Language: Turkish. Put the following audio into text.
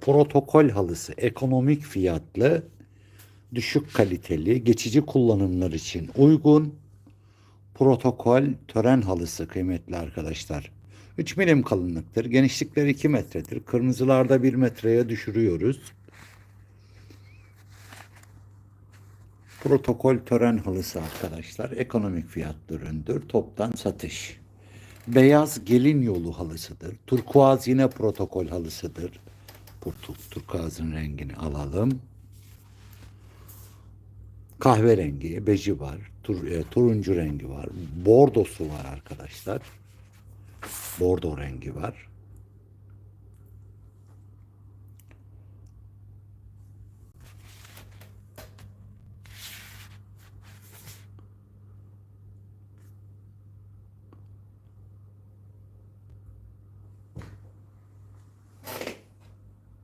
Protokol halısı ekonomik fiyatlı, düşük kaliteli, geçici kullanımlar için uygun protokol tören halısı kıymetli arkadaşlar. 3 milim kalınlıktır. Genişlikleri 2 metredir. Kırmızılarda 1 metreye düşürüyoruz. Protokol tören halısı arkadaşlar. Ekonomik fiyatlı üründür. Toptan satış. Beyaz gelin yolu halısıdır. Turkuaz yine protokol halısıdır. Turkuazın rengini alalım. Kahverengi, beji var. Tur, e, turuncu rengi var. Bordosu var arkadaşlar. Bordo rengi var.